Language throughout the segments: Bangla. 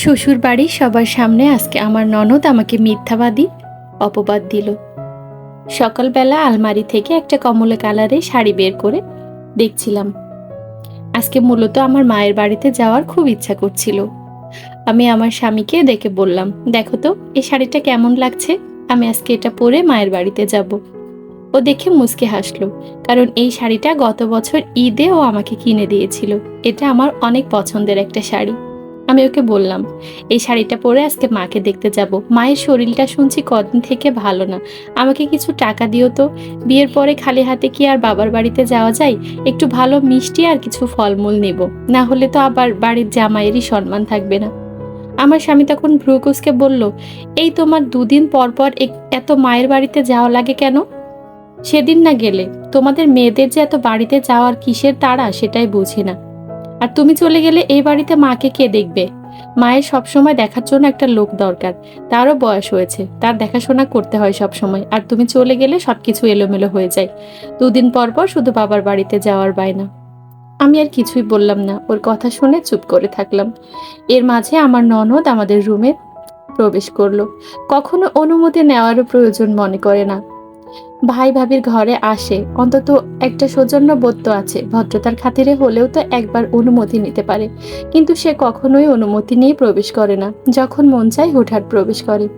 শ্বশুর বাড়ির সবার সামনে আজকে আমার ননদ আমাকে মিথ্যাবাদী অপবাদ দিল। সকালবেলা আলমারি থেকে একটা কমলা কালারের শাড়ি বের করে দেখছিলাম। আজকে মূলত আমার মায়ের বাড়িতে যাওয়ার খুব ইচ্ছা করছিল। আমি আমার স্বামীকে দেখে বললাম, দেখো তো এই শাড়িটা কেমন লাগছে? আমি আজকে এটা পরে মায়ের বাড়িতে যাব। ও দেখে মুচকে হাসলো, কারণ এই শাড়িটা গত বছর ঈদে ও আমাকে কিনে দিয়েছিল। এটা আমার অনেক পছন্দের একটা শাড়ি। আমি ওকে বললাম, এই শাড়িটা পরে আজকে মাকে দেখতে যাব। মায়ের শরীরটা শুনছি কদিন থেকে ভালো না। আমাকে কিছু টাকা দিও তো। বিয়ের পরে খালি হাতে কি আর বাবার বাড়িতে যাওয়া যায়? একটু ভালো মিষ্টি আর কিছু ফলমূল নেব। না হলে তো আবার বাড়ির জামাইয়েরই সম্মান থাকবে না। আমার স্বামী তখন ভ্রুকুসকে বলল, এই তোমার দুদিন পর পর এত মায়ের বাড়িতে যাওয়া লাগে কেন? সেদিন না গেলে। তোমাদের মেয়েদের যে এত বাড়িতে যাওয়ার কিসের তাড়া সেটাই বুঝি না। আর তুমি চলে গেলে এই বাড়িতে মাকে কে দেখবে? মায়ের সবসময় দেখার জন্য একটা লোক দরকার। তারও বয়স হয়েছে, তার দেখাশোনা করতে হয় সব সময় আর তুমি চলে গেলে সবকিছু এলোমেলো হয়ে যায়। দুদিন পর পর শুধু বাবার বাড়িতে যাওয়ার বায়না আমি আর কিছুই বললাম না, ওর কথা শুনে চুপ করে থাকলাম। এর মাঝে আমার ননদ আমাদের রুমে প্রবেশ করল। কখনো অনুমতি নেওয়ারও প্রয়োজন মনে করে না। ভাই ভাবির ঘরে আসে। অন্তত একটা সৌজন্য বোধ আছে, ভদ্রতার খাতিরে হলেও তো একবার অনুমতি নিতে পারে। কিন্তু সে কখনোই অনুমতি নিয়ে প্রবেশ করে না, যখন মন চায় হুটহাট প্রবেশ করে।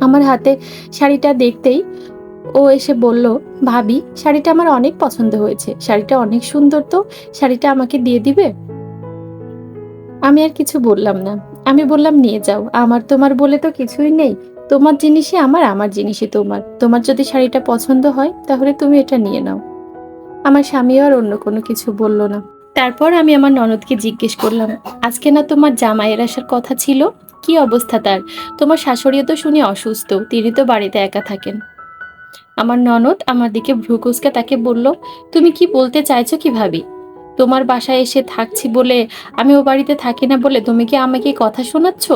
আমার হাতে শাড়িটা দেখতেই ও এসে বলল, ভাবি, শাড়িটা আমার অনেক পছন্দ হয়েছে। শাড়িটা অনেক সুন্দর তো, শাড়িটা আমাকে দিয়ে দিবে? আমি আর কিছু বললাম না। আমি বললাম, নিয়ে যাও। আমার তোমার বলে তো কিছুই নেই। তোমার জিনিসে আমার আমার জিনিসে তোমার। তোমার যদি শাড়িটা পছন্দ হয়, তাহলে তুমি এটা নিয়ে নাও। আমার স্বামীও আর অন্য কোনো কিছু বলল না। তারপর আমি আমার ননদকে জিজ্ঞেস করলাম, আজকে না তোমার জামাইয়ের আসার কথা ছিল? কি অবস্থা তার? তোমার শাশুড়িও তো শুনি অসুস্থ, তিনি তো বাড়িতে একা থাকেন। আমার ননদ আমার দিকে ভ্রুকুসকে তাকে বলল, তুমি কি বলতে চাইছো কি ভাবি তোমার বাসায় এসে থাকছি বলে আমি ও বাড়িতে থাকি না বলে তুমি কি আমাকে কথা শোনাচ্ছ?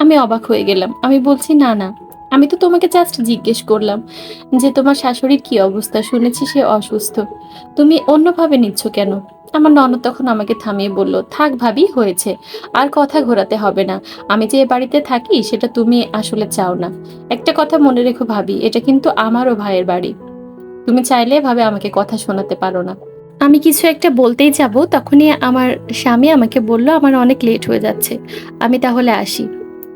আমি অবাক হয়ে গেলাম। আমি বলছি, না না। আমি তো তোমাকে জাস্ট জিজ্ঞেস করলাম যে, তোমার শাশুড়ির কি অবস্থা? শুনেছি সে অসুস্থ। তুমি অন্যভাবে নিচ্ছ কেন? আমার ননদ তখন আমাকে থামিয়ে বলল, থাক ভাবি, হয়েছে। আর কথা ঘোরাতে হবে না। আমি যে বাড়িতে থাকি, সেটা তুমি আসলে চাও না। একটা কথা মনে রেখো ভাবি, এটা কিন্তু আমারও ভাইয়ের বাড়ি। তুমি চাইলে ভাবে আমাকে কথা শোনাতে পারো না। আমি কিছু একটা বলতেই যাব, তখনই আমার স্বামী আমাকে বলল, আমার অনেক লেট হয়ে যাচ্ছে। আমি তাহলে আসি।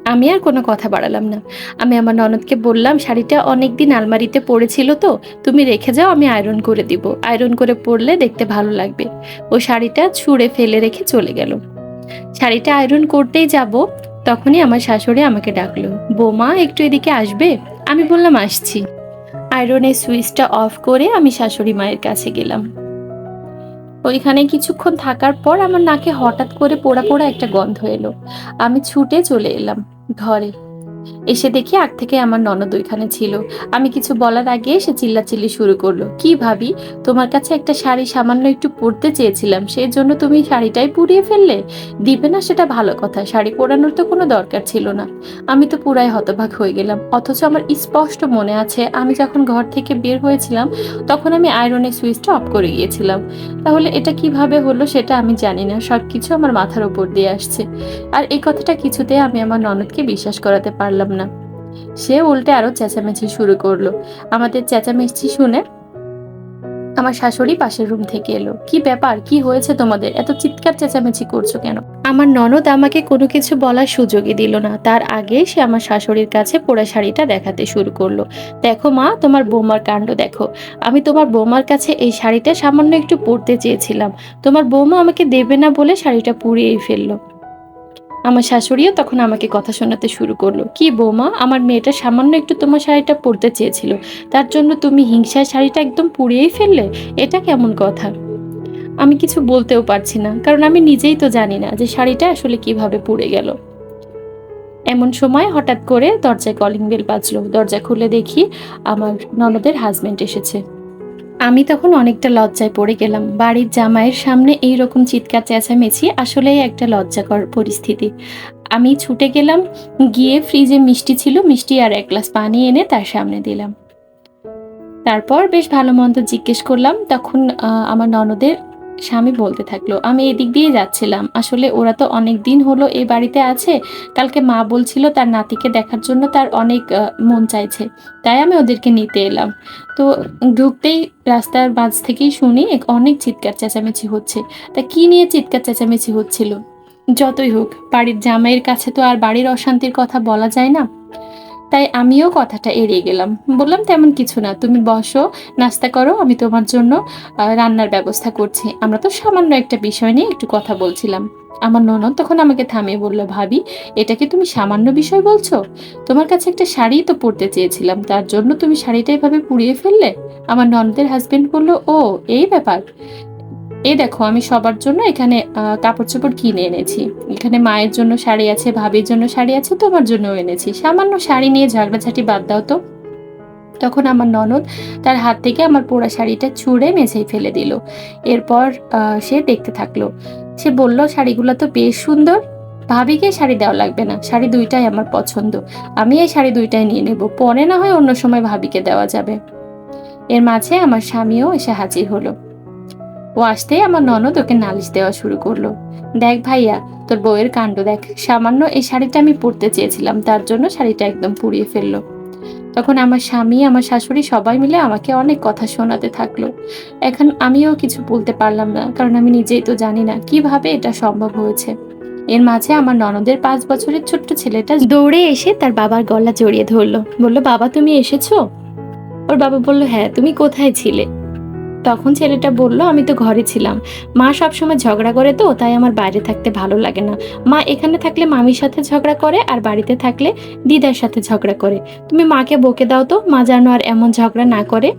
আমি আর কোনো কথা বাড়ালাম না। আমি আমার ননদকে বললাম, শাড়িটা অনেক দিন আলমারিতে পড়েছিল তো, তুমি রেখে যাও, আমি আয়রন করে দিব। আয়রন করে পরলে দেখতে ভালো লাগবে। ও শাড়িটা ছুঁড়ে ফেলে রেখে চলে গেল। শাড়িটা আয়রন করতেই যাব, তখনই আমার শাশুড়ি আমাকে ডাকলো, বোমা, একটু এদিকে আসবে? আমি বললাম, আসছি। আয়রনের সুইচটা অফ করে আমি শাশুড়ি মায়ের কাছে গেলাম। ওইখানে কিছুক্ষণ থাকার পর আমার নাকে হঠাৎ করে পোড়া পোড়া একটা গন্ধ এলো। আমি ছুটে চলে এলাম ঘরে। এসে দেখি আগ থেকে আমার ননদ ওইখানে ছিল। আমি কিছু বলার আগে সে চিল্লাচিল্লি শুরু করল। কি ভাবি? তোমার কাছে একটা শাড়ি সামান্য একটু পরতে চেয়েছিলাম সেই জন্য তুমি শাড়িটাই পুড়িয়ে ফেললে? দিবে না সেটা ভালো কথা, শাড়ি পরানোর তো কোনো দরকার ছিল না। আমি তো পুরাই হতবাক হয়ে গেলাম। অথচ আমার স্পষ্ট মনে আছে, আমি যখন ঘর থেকে বের হয়েছিলাম, তখন আমি আয়রনের সুইচটা অফ করে গিয়েছিলাম। তাহলে এটা কীভাবে হলো সেটা আমি জানি না, সবকিছু আমার মাথার উপর দিয়ে আসছে। আর এই কথাটা কিছুতে আমি আমার ননদকে বিশ্বাস করাতে পারলাম না। সে উল্টে আরও চেঁচামেচি শুরু করল। আমাদের চেঁচামেচি শুনে আমার শাশুড়ি পাশের রুম থেকে এলো। কি ব্যাপার? কি হয়েছে তোমাদের? এত চিৎকার চেঁচামেচি করছ কেন? আমার ননদ আমাকে কোনো কিছু বলার সুযোগই দিল না। তার আগে সে আমার শাশুড়ির কাছে পোড়া শাড়িটা দেখাতে শুরু করল। দেখো মা, তোমার বৌমার কাণ্ড দেখো। আমি তোমার বৌমার কাছে এই শাড়িটা সামান্য একটু পরতে চেয়েছিলাম। তোমার বৌমা আমাকে দেবে না বলে শাড়িটা পুড়িয়েই ফেলল। আমার শাশুড়িও তখন আমাকে কথা শোনাতে শুরু করল। কি বৌমা, আমার মেয়েটা সামান্য একটু তোমার শাড়িটা পরতে চেয়েছিল। তার জন্য তুমি হিংসায় শাড়িটা একদম পুড়িয়েই ফেললে? এটা কেমন কথা? আমি কিছু বলতেও পারছি না, কারণ আমি নিজেই তো জানি না যে শাড়িটা আসলে কীভাবে পুড়ে গেল। এমন সময় হঠাৎ করে দরজায় কলিং বেল বাজলো। দরজা খুলে দেখি আমার ননদের হাজব্যান্ড এসেছে। আমি তখন অনেকটা লজ্জায় পড়ে গেলাম। বাড়ির জামাইয়ের সামনে এই রকম চিৎকার চেঁচামেচি আসলেই একটা লজ্জাকর পরিস্থিতি। আমি ছুটে গেলাম, গিয়ে ফ্রিজে মিষ্টি ছিল, মিষ্টি আর এক গ্লাস পানি এনে তার সামনে দিলাম। তারপর বেশ ভালো মন্দ জিজ্ঞেস করলাম, তখন আমার ননদের স্বামী বলতে থাকল, আমি এদিক দিয়ে যাচ্ছিলাম। আসলে ওরা তো অনেক দিন হলো এই বাড়িতে আছে। কালকে মা বলছিল তার নাতিকে দেখার জন্য তার অনেক মন চাইছে। তাই আমি ওদেরকে নিতে এলাম। তো ঢুকতেই রাস্তার মাঝ থেকেই শুনি অনেক চিৎকার চেঁচামেচি হচ্ছে। তা কি নিয়ে চিৎকার চেঁচামেচি হচ্ছিল? যতই হোক, বাড়ির জামাইয়ের কাছে তো আর বাড়ির অশান্তির কথা বলা যায় না। তাই আমিও কথাটা এড়িয়ে গেলাম। বললাম, তেমন কিছু না, তুমি বসো, নাস্তা করো, আমি তোমার জন্য রান্নার ব্যবস্থা করছি। আমরা তো সামান্য একটা বিষয় নিয়ে একটু কথা বলছিলাম। আমার ননদ তখন আমাকে থামিয়ে বলল, ভাবি, এটা কি তুমি সামান্য বিষয় বলছো? তোমার কাছে একটা শাড়ি তো পরতে চেয়েছিলাম, তার জন্য তুমি শাড়িটা এভাবে পুড়িয়ে ফেললে? আমার ননদের হাজবেন্ড বলল, ও, এই ব্যাপার। এই দেখো, আমি সবার জন্য এখানে কাপড় চোপড় কিনে এনেছি। এখানে মায়ের জন্য শাড়ি আছে, ভাবির জন্য শাড়ি আছে, তোমার জন্যও এনেছি। সামান্য শাড়ি নিয়ে ঝগড়াঝাটি বাদ দাও তো। তখন আমার ননদ তার হাত থেকে আমার পোড়া শাড়িটা ছুঁড়ে মেঝেই ফেলে দিল। এরপর সে দেখতে থাকল। সে বলল, শাড়িগুলো তো বেশ সুন্দর। ভাবিকে শাড়ি দেওয়া লাগবে না। শাড়ি দুইটাই আমার পছন্দ। আমি এই শাড়ি দুইটাই নিয়ে নেব। পরে না হয় অন্য সময় ভাবিকে দেওয়া যাবে। এর মাঝে আমার স্বামীও এসে হাজির হলো। ও আসতেই আমার ননদ ওকে নালিশ দেওয়া শুরু করল। দেখ ভাইয়া, তোর বউয়ের কাণ্ড দেখ। সামান্য এই শাড়িটা আমি পরতে চেয়েছিলাম, তার জন্য শাড়িটা একদম পুড়িয়ে ফেলল। তখন আমার স্বামী, আমার শাশুড়ি সবাই মিলে আমাকে অনেক কথা শোনাতে থাকল। এখন আমিও কিছু বলতে পারলাম না, কারণ আমি নিজেই তো জানি না কীভাবে এটা সম্ভব হয়েছে। এর মাঝে আমার ননদের পাঁচ বছরের ছোট্ট ছেলেটা দৌড়ে এসে তার বাবার গলা জড়িয়ে ধরলো। বলল, বাবা, তুমি এসেছ? ওর বাবা বলল হ্যাঁ তুমি কোথায় ছিলে? তখন ছেলেটা বলল, আমি তো ঘরে ছিলাম। মা সবসময় ঝগড়া করে তো, তাই আমার বাইরে থাকতে ভালো লাগে না। মা এখানে থাকলে মামির সাথে ঝগড়া করে, আর বাড়িতে থাকলে দিদার সাথে ঝগড়া করে। তুমি মাকে বকে দাও তো, মা যেন আর এমন ঝগড়া না করে।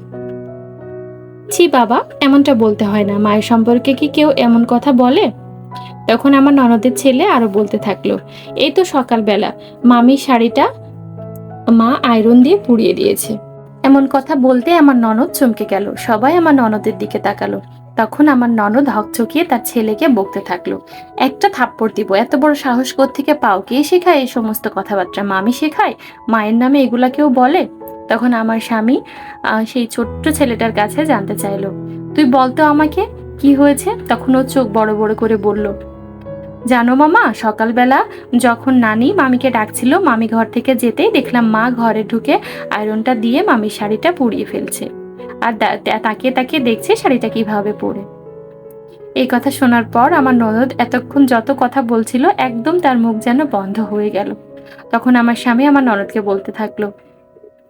ছি বাবা, এমনটা বলতে হয় না। মায়ের সম্পর্কে কি কেউ এমন কথা বলে? তখন আমার ননদের ছেলে আরও বলতে থাকল, এই তো সকালবেলা। মামির শাড়িটা মা আয়রন দিয়ে পুড়িয়ে দিয়েছে। এমন কথা বলতে আমার ননদ চমকে গেল। সবাই আমার ননদের দিকে তাকালো। তখন আমার ননদ হকচকিয়ে তার ছেলেকে বকতে থাকল। একটা থাপ্পড় দিব, এত বড় সাহস থেকে পাও? কে শেখায় এই সমস্ত কথাবার্তা? মামি শেখায়? মায়ের নামে এগুলা কেউ বলে? তখন আমার স্বামী সেই ছোট্ট ছেলেটার কাছে জানতে চাইলো। তুই বলতো আমাকে, কি হয়েছে? তখন ও চোখ বড় বড় করে বলল জানো মামা, সকালবেলা যখন নানি মামিকে ডাকছিল, মামি ঘর থেকে যেতেই দেখলাম মা ঘরে ঢুকে আয়রনটা দিয়ে মামির শাড়িটা পুড়িয়ে ফেলছে। আর তাকিয়ে তাকিয়ে দেখছে শাড়িটা কীভাবে পরে এই কথা শোনার পর আমার ননদ এতক্ষণ যত কথা বলছিল, একদম তার মুখ যেন বন্ধ হয়ে গেল। তখন আমার স্বামী আমার ননদকে বলতে থাকল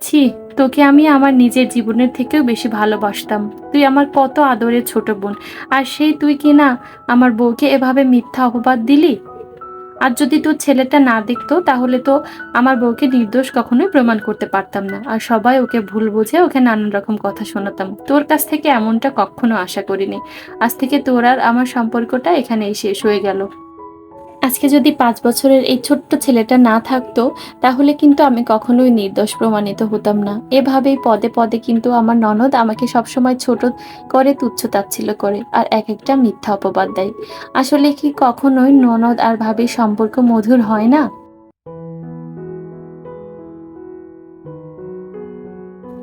ছি, তোকে আমি আমার নিজের জীবনের থেকেও বেশি ভালোবাসতাম। তুই আমার কত আদরের ছোট বোন। আর সেই তুই কি না আমার বউকে এভাবে মিথ্যা অপবাদ দিলি? আর যদি তোর ছেলেটা না দেখতো, তাহলে তো আমার বউকে নির্দোষ কখনোই প্রমাণ করতে পারতাম না। আর সবাই ওকে ভুল বুঝে ওকে নানান রকম কথা শোনাতাম। তোর কাছ থেকে এমনটা কখনো আশা করিনি। আজ থেকে তোর আর আমার সম্পর্কটা এখানেই শেষ হয়ে গেল। আজকে যদি পাঁচ বছরের এই ছোট্ট ছেলেটা না থাকতো, তাহলে কিন্তু আমি কখনোই নির্দোষ প্রমাণিত হতাম না। এভাবেই পদে পদে কিন্তু আমার ননদ আমাকে সবসময় ছোট করে তুচ্ছ তাচ্ছিল করে আর এক একটা মিথ্যা অপবাদ দেয়। আসলে কি কখনোই ননদ আর ভাবির সম্পর্ক মধুর হয় না?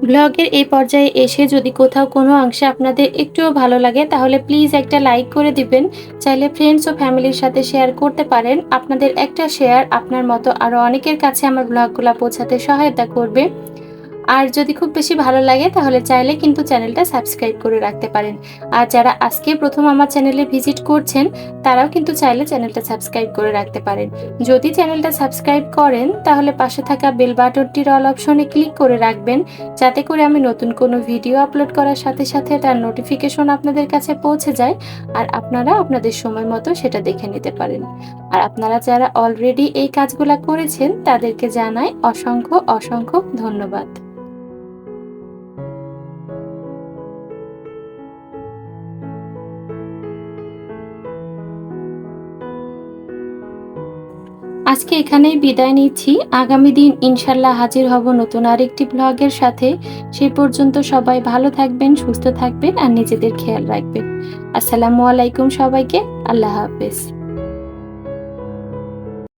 ব্লগের এই পর্যায়ে এসে যদি কোথাও কোনো অংশে আপনাদের একটুও ভালো লাগে, তাহলে প্লিজ একটা লাইক করে দিবেন। চাইলে ফ্রেন্ডস ও ফ্যামিলির সাথে শেয়ার করতে পারেন। আপনাদের একটা শেয়ার আপনার মতো আরও অনেকের কাছে আমার ব্লগগুলো পৌঁছাতে সহায়তা করবে। আর যদি খুব বেশি ভালো লাগে, তাহলে চাইলে কিন্তু চ্যানেলটা সাবস্ক্রাইব করে রাখতে পারেন। আর যারা আজকে প্রথম আমার চ্যানেলে ভিজিট করছেন, তারাও কিন্তু চাইলে চ্যানেলটা সাবস্ক্রাইব করে রাখতে পারেন। যদি চ্যানেলটা সাবস্ক্রাইব করেন, তাহলে পাশে থাকা বেল বাটনটির অল অপশনে ক্লিক করে রাখবেন, যাতে করে আমি নতুন কোনো ভিডিও আপলোড করার সাথে সাথে তার নোটিফিকেশন আপনাদের কাছে পৌঁছে যায়, আর আপনারা আপনাদের সময় মতো সেটা দেখে নিতে পারেন। আর আপনারা যারা অলরেডি এই কাজগুলা করেছেন, তাদেরকে জানাই অসংখ্য অসংখ্য ধন্যবাদ। আজকে এখানেই বিদায় নিচ্ছি। আগামী দিন ইনশাল্লাহ হাজির হব নতুন আরেকটি ব্লগের সাথে। সেই পর্যন্ত সবাই ভালো থাকবেন, সুস্থ থাকবেন আর নিজেদের খেয়াল রাখবেন। আসসালামু আলাইকুম সবাইকে। আল্লাহ হাফেজ।